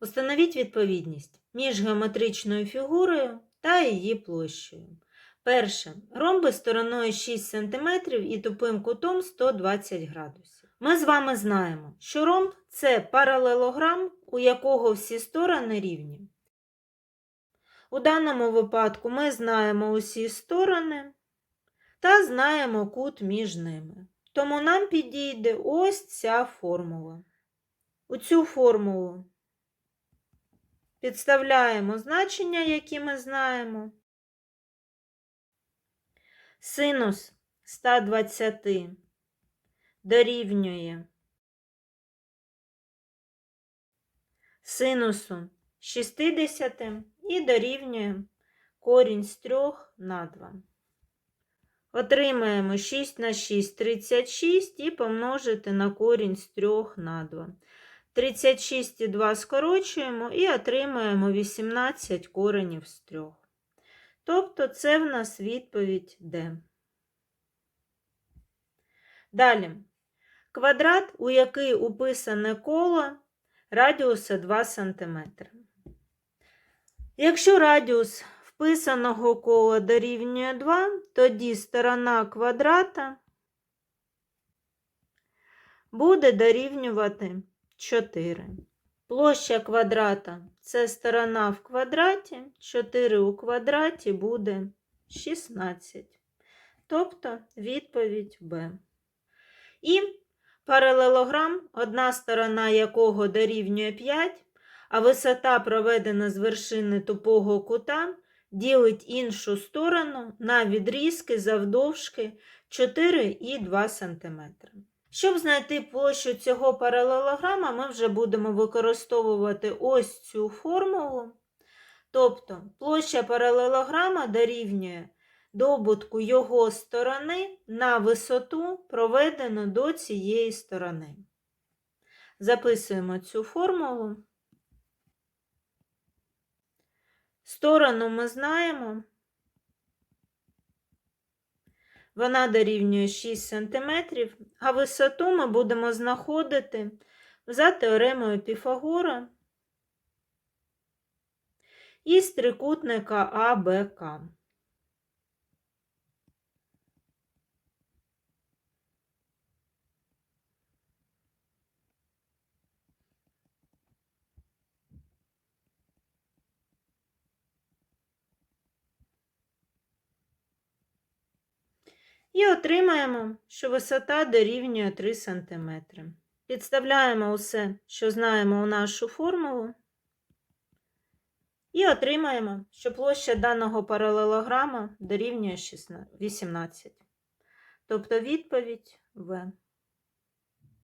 Установіть відповідність між геометричною фігурою та її площею. Перше. Ромби стороною 6 см і тупим кутом 120 градусів. Ми з вами знаємо, що ромб це паралелограм, у якого всі сторони рівні. У даному випадку ми знаємо усі сторони та знаємо кут між ними. Тому нам підійде ось ця формула. У цю формулу підставляємо значення, які ми знаємо. Синус 120 дорівнює синусу 60 і дорівнює корінь з 3 на 2. Отримаємо 6 на 6 36 і помножити на корінь з 3 на 2. 36 і 2 скорочуємо і отримаємо 18 коренів з 3. Тобто це в нас відповідь Д. Далі. Квадрат, у який уписане коло радіуса 2 см. Якщо радіус вписаного кола дорівнює 2, тоді сторона квадрата буде дорівнювати 4. Площа квадрата це сторона в квадраті, 4 у квадраті буде 16. Тобто відповідь Б. І паралелограм, одна сторона якого дорівнює 5, а висота, проведена з вершини тупого кута, ділить іншу сторону на відрізки завдовжки 4,2 см. Щоб знайти площу цього паралелограма, ми вже будемо використовувати ось цю формулу. Тобто площа паралелограма дорівнює добутку його сторони на висоту, проведену до цієї сторони. Записуємо цю формулу. Сторону ми знаємо. Вона дорівнює 6 см, а висоту ми будемо знаходити за теоремою Піфагора із трикутника АБК. І отримаємо, що висота дорівнює 3 см. Підставляємо усе, що знаємо у нашу формулу. І отримаємо, що площа даного паралелограма дорівнює 18. Тобто відповідь В.